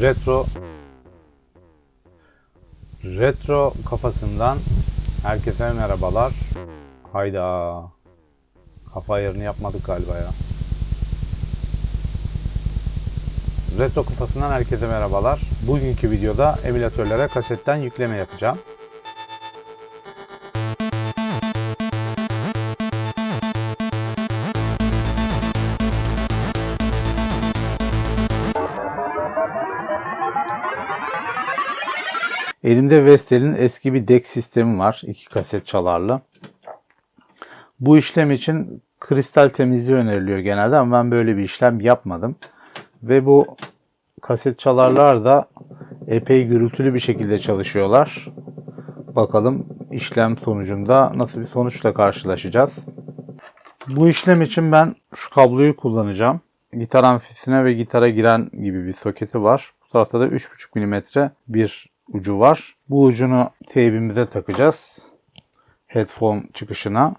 Retro Retro kafasından herkese merhabalar. Hayda. Kafa ayarını yapmadık galiba ya. Retro kafasından herkese merhabalar. Bugünkü videoda emülatörlere kasetten yükleme yapacağım. Elimde Vestel'in eski bir DEC sistemi var. iki kaset çalarlı. Bu işlem için kristal temizliği öneriliyor genelde ama ben böyle bir işlem yapmadım. Ve bu kaset çalarlar da epey gürültülü bir şekilde çalışıyorlar. Bakalım işlem sonucunda nasıl bir sonuçla karşılaşacağız. Bu işlem için ben şu kabloyu kullanacağım. Gitar amfisine ve gitara giren gibi bir soketi var. Bu tarafta da 3.5 mm bir ucu var. Bu ucunu teybimize takacağız. Headphone çıkışına.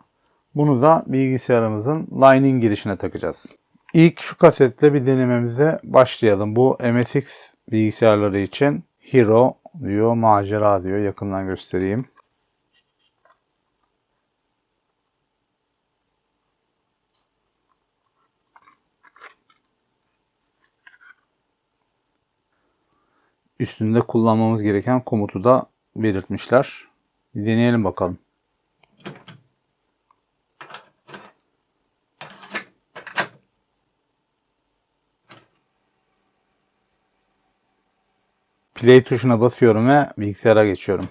Bunu da bilgisayarımızın Lightning girişine takacağız. İlk şu kasetle bir denememize başlayalım. Bu MSX bilgisayarları için Hero diyor, macera diyor. Yakından göstereyim. Üstünde kullanmamız gereken komutu da belirtmişler. Bir deneyelim bakalım. Play tuşuna basıyorum ve bilgisayara geçiyorum.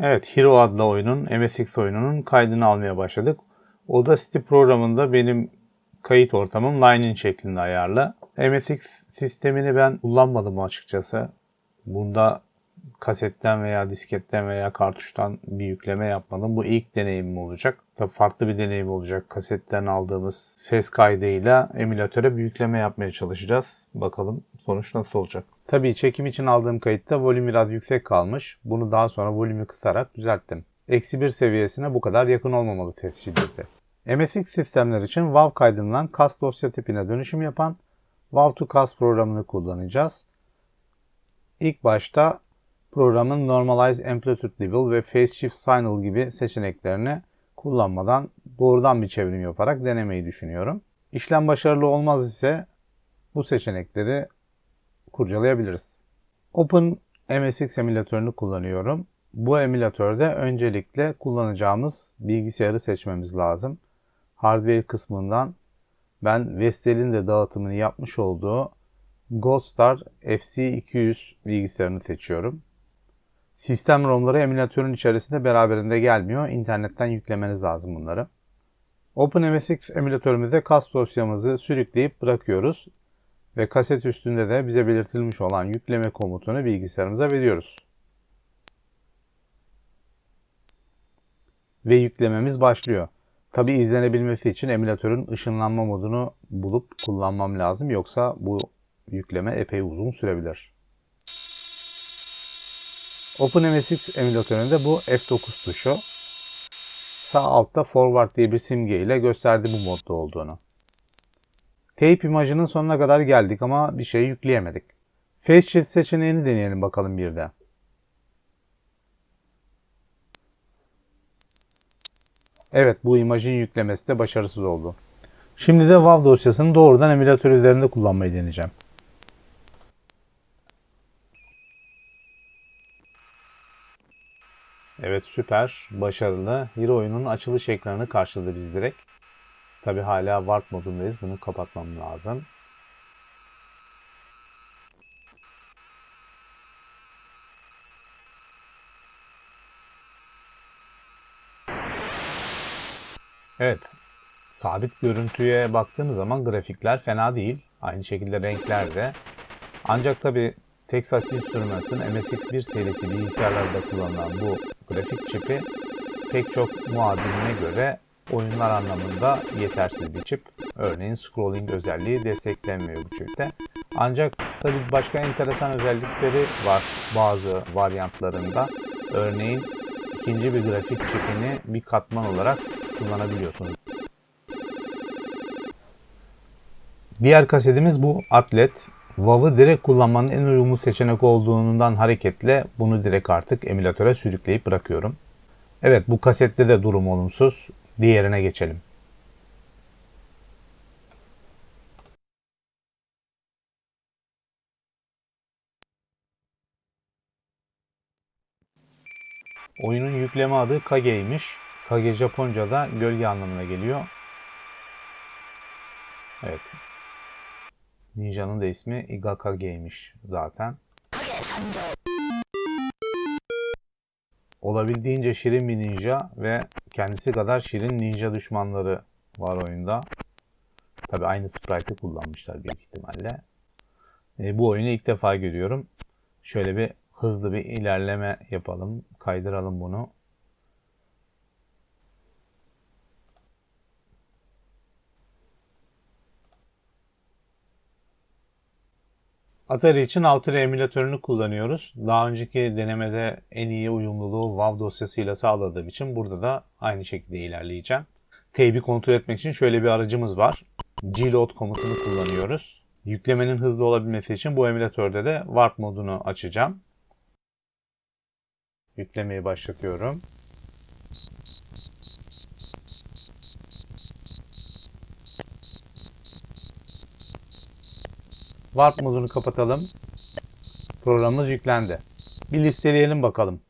Evet, Hero adlı oyunun, MSX oyununun kaydını almaya başladık. Audacity programında benim kayıt ortamım Line-in şeklinde ayarlı. MSX sistemini ben kullanmadım açıkçası. Bunda kasetten veya disketten veya kartuştan bir yükleme yapmadım. Bu ilk deneyimim olacak. Tabii farklı bir deneyim olacak. Kasetten aldığımız ses kaydıyla emülatöre bir yükleme yapmaya çalışacağız. Bakalım sonuç nasıl olacak. Tabii çekim için aldığım kayıtta volüm biraz yüksek kalmış. Bunu daha sonra volümü kısarak düzelttim. Eksi bir seviyesine bu kadar yakın olmamalı ses şiddeti. MSX sistemler için WAV kaydından CAS dosya tipine dönüşüm yapan WAV to CAS programını kullanacağız. İlk başta programın Normalize Amplitude Level ve Phase Shift Signal gibi seçeneklerini kullanmadan doğrudan bir çevrim yaparak denemeyi düşünüyorum. İşlem başarılı olmaz ise bu seçenekleri kurcalayabiliriz. Open MSX emülatörünü kullanıyorum. Bu emülatörde öncelikle kullanacağımız bilgisayarı seçmemiz lazım. Hardware kısmından ben Vestel'in de dağıtımını yapmış olduğu Goldstar FC200 bilgisayarını seçiyorum. Sistem ROM'ları emülatörün içerisinde beraberinde gelmiyor. İnternetten yüklemeniz lazım bunları. OpenMSX emülatörümüze kas dosyamızı sürükleyip bırakıyoruz. Ve kaset üstünde de bize belirtilmiş olan yükleme komutunu bilgisayarımıza veriyoruz. Ve yüklememiz başlıyor. Tabi izlenebilmesi için emülatörün ışınlanma modunu bulup kullanmam lazım. Yoksa bu yükleme epey uzun sürebilir. OpenMSX emülatöründe bu F9 tuşu. Sağ altta forward diye bir simge ile gösterdi bu modda olduğunu. Tape imajının sonuna kadar geldik ama bir şey yükleyemedik. Face Shift seçeneğini deneyelim bakalım bir de. Evet bu imajın yüklemesi de başarısız oldu. Şimdi de WAV dosyasını doğrudan emülatör üzerinde kullanmayı deneyeceğim. Evet süper, başarılı. Hero oyunun açılış ekranı karşıladı biz direkt. Tabi hala Warp modundayız. Bunu kapatmam lazım. Evet. Sabit görüntüye baktığımız zaman grafikler fena değil. Aynı şekilde renkler de. Ancak tabi Texas Instruments'ın MSX1 serisi bilgisayarlarda kullanılan bu grafik çipi pek çok muadiline göre oyunlar anlamında yetersiz bir çip. Örneğin scrolling özelliği desteklenmiyor bu çipte. Ancak tabi başka enteresan özellikleri var bazı varyantlarında. Örneğin ikinci bir grafik çipini bir katman olarak kullanabiliyorsunuz. Diğer kasetimiz bu Atlet. WAV'ı direkt kullanmanın en uyumlu seçenek olduğundan hareketle bunu direkt artık emülatöre sürükleyip bırakıyorum. Evet bu kasette de durum olumsuz. Diğerine geçelim. Oyunun yükleme adı Kage'ymiş. Kage Japonca'da gölge anlamına geliyor. Evet. Ninja'nın da ismi Igakage'ymiş zaten. Olabildiğince şirin bir ninja ve kendisi kadar şirin ninja düşmanları var oyunda. Tabi aynı sprite'ı kullanmışlar büyük ihtimalle. E, bu oyunu ilk defa görüyorum. Şöyle bir hızlı bir ilerleme yapalım. Kaydıralım bunu. Atari için Altera emülatörünü kullanıyoruz. Daha önceki denemede en iyi uyumluluğu WAV dosyasıyla sağladığım için burada da aynı şekilde ilerleyeceğim. Teybi kontrol etmek için şöyle bir aracımız var. Gload komutunu kullanıyoruz. Yüklemenin hızlı olabilmesi için bu emülatörde de Warp modunu açacağım. Yüklemeyi başlatıyorum. Warp modunu kapatalım. Programımız yüklendi. Bir listeleyelim bakalım.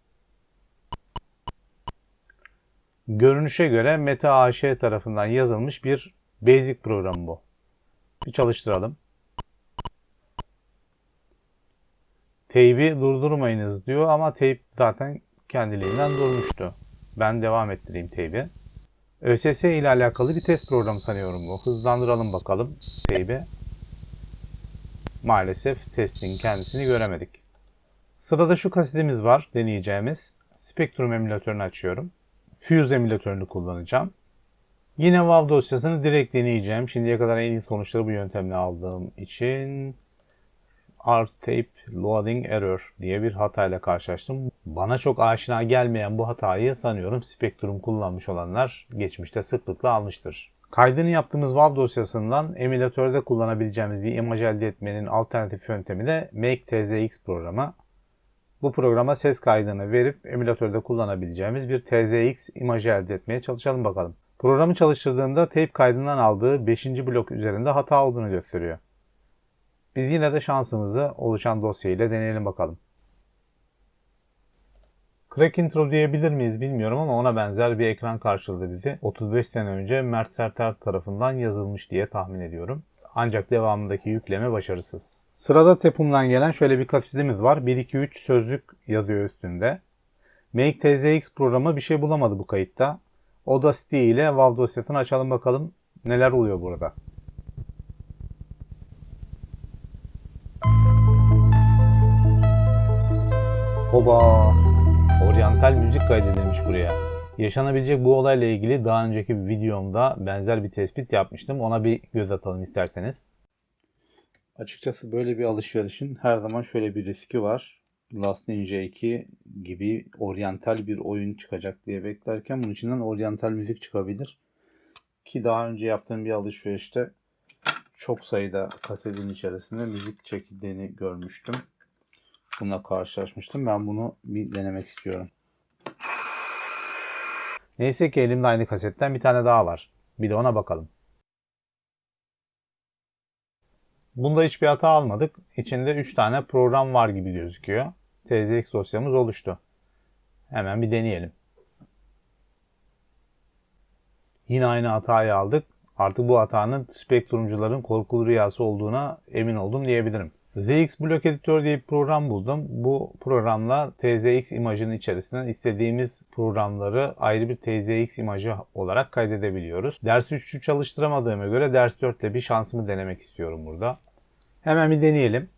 Görünüşe göre Meta AŞ tarafından yazılmış bir basic program bu. Bir çalıştıralım. Teybi durdurmayınız diyor ama teyp zaten kendiliğinden durmuştu. Ben devam ettireyim teybi. ÖSS ile alakalı bir test programı sanıyorum bu. Hızlandıralım bakalım teybi. Maalesef testin kendisini göremedik. Sırada şu kasetimiz var deneyeceğimiz. Spectrum emülatörünü açıyorum. Fuse emülatörünü kullanacağım. Yine WAV dosyasını direkt deneyeceğim. Şimdiye kadar en iyi sonuçları bu yöntemle aldığım için R-Tape Loading Error diye bir hatayla karşılaştım. Bana çok aşina gelmeyen bu hatayı sanıyorum Spectrum kullanmış olanlar geçmişte sıklıkla almıştır. Kaydını yaptığımız WAV dosyasından emülatörde kullanabileceğimiz bir imaj elde etmenin alternatif yöntemi de Make TZX programı. Bu programa ses kaydını verip emülatörde kullanabileceğimiz bir TZX imajı elde etmeye çalışalım bakalım. Programı çalıştırdığında tape kaydından aldığı 5. blok üzerinde hata olduğunu gösteriyor. Biz yine de şansımızı oluşan dosya ile deneyelim bakalım. Crack intro diyebilir miyiz bilmiyorum ama ona benzer bir ekran karşıladı bizi. 35 sene önce Mert Serter tarafından yazılmış diye tahmin ediyorum. Ancak devamındaki yükleme başarısız. Sırada Tepum'dan gelen şöyle bir kasetimiz var. 1-2-3 sözlük yazıyor üstünde. Make TZX programı bir şey bulamadı bu kayıtta. Audacity ile WAV dosyasını açalım bakalım neler oluyor burada. Oba! Oryantal müzik kaydedilmiş buraya. Yaşanabilecek bu olayla ilgili daha önceki bir videomda benzer bir tespit yapmıştım. Ona bir göz atalım isterseniz. Açıkçası böyle bir alışverişin her zaman şöyle bir riski var. Last Ninja 2 gibi oryantal bir oyun çıkacak diye beklerken bunun içinden oryantal müzik çıkabilir. Ki daha önce yaptığım bir alışverişte çok sayıda kasetin içerisinde müzik çekildiğini görmüştüm. Bununla karşılaşmıştım. Ben bunu bir denemek istiyorum. Neyse ki elimde aynı kasetten bir tane daha var. Bir de ona bakalım. Bunda hiçbir hata almadık. İçinde 3 tane program var gibi gözüküyor. TZX dosyamız oluştu. Hemen bir deneyelim. Yine aynı hatayı aldık. Artık bu hatanın spektrumcuların korkulu rüyası olduğuna emin oldum diyebilirim. ZX Block Editor diye bir program buldum. Bu programla TZX imajının içerisinden istediğimiz programları ayrı bir TZX imajı olarak kaydedebiliyoruz. Ders 3'ü çalıştıramadığıma göre ders 4 ile bir şansımı denemek istiyorum burada. Hemen bir deneyelim.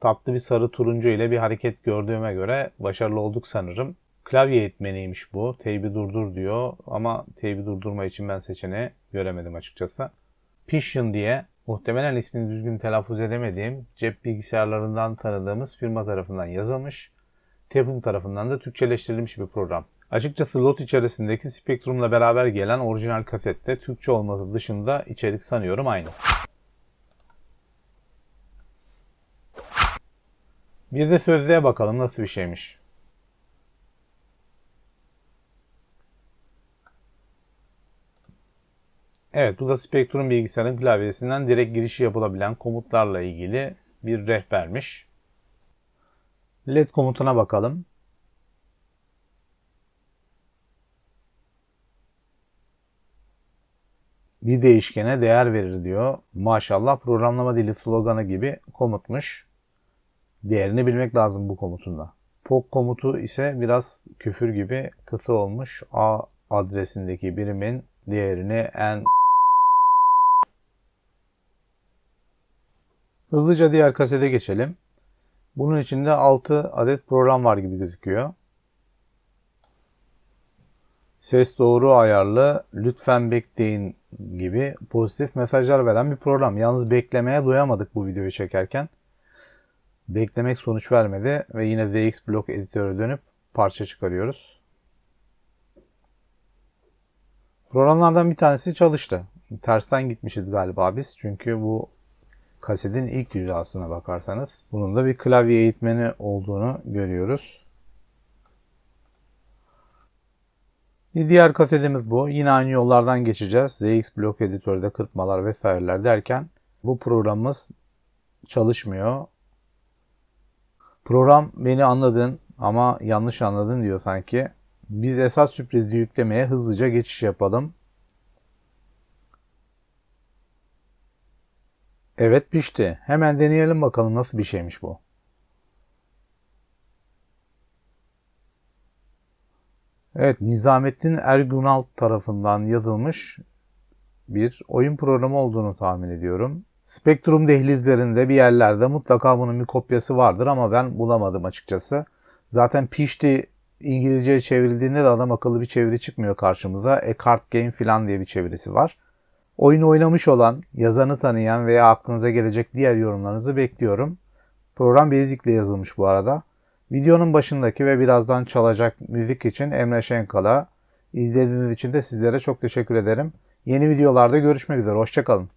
Tatlı bir sarı turuncu ile bir hareket gördüğüme göre başarılı olduk sanırım. Klavye eğitmeniymiş bu. Teybi durdur diyor ama teybi durdurma için ben seçeneği göremedim açıkçası. Pission diye muhtemelen ismini düzgün telaffuz edemediğim cep bilgisayarlarından tanıdığımız firma tarafından yazılmış. Tepum tarafından da Türkçeleştirilmiş bir program. Açıkçası lot içerisindeki Spectrum'la beraber gelen orijinal kasette Türkçe olması dışında içerik sanıyorum aynı. Bir de sözlüğe bakalım nasıl bir şeymiş. Evet bu da Spectrum bilgisayarın klavyesinden direkt girişi yapılabilen komutlarla ilgili bir rehbermiş. LED komutuna bakalım. Bir değişkene değer verir diyor. Maşallah programlama dili sloganı gibi komutmuş. Değerini bilmek lazım bu komutunda. POK komutu ise biraz küfür gibi kısa olmuş. A adresindeki birimin değerini en Hızlıca diğer kasete geçelim. Bunun içinde 6 adet program var gibi gözüküyor. Ses doğru ayarlı, lütfen bekleyin gibi pozitif mesajlar veren bir program. Yalnız beklemeye doyamadık bu videoyu çekerken. Beklemek sonuç vermedi ve yine ZX Block editöre dönüp parça çıkarıyoruz. Programlardan bir tanesi çalıştı. Tersten gitmişiz galiba biz. Çünkü bu kasetin ilk yüzü aslına bakarsanız. Bunun da bir klavye eğitmeni olduğunu görüyoruz. Bir diğer kasetimiz bu. Yine aynı yollardan geçeceğiz. ZX Block editörde kırpmalar vesaireler derken bu programımız çalışmıyor. Program beni anladın ama yanlış anladın diyor sanki. Biz esas sürprizi yüklemeye hızlıca geçiş yapalım. Evet pişti. Hemen deneyelim bakalım nasıl bir şeymiş bu. Evet Nizamettin Ergunal tarafından yazılmış bir oyun programı olduğunu tahmin ediyorum. Spektrum dehlizlerinde bir yerlerde mutlaka bunun bir kopyası vardır ama ben bulamadım açıkçası. Zaten pişti İngilizceye çevrildiğinde de adam akıllı bir çeviri çıkmıyor karşımıza. A Game falan diye bir çevirisi var. Oyunu oynamış olan, yazanı tanıyan veya aklınıza gelecek diğer yorumlarınızı bekliyorum. Program Basic yazılmış bu arada. Videonun başındaki ve birazdan çalacak müzik için Emre Şenkal'a, izlediğiniz için de sizlere çok teşekkür ederim. Yeni videolarda görüşmek üzere, hoşçakalın.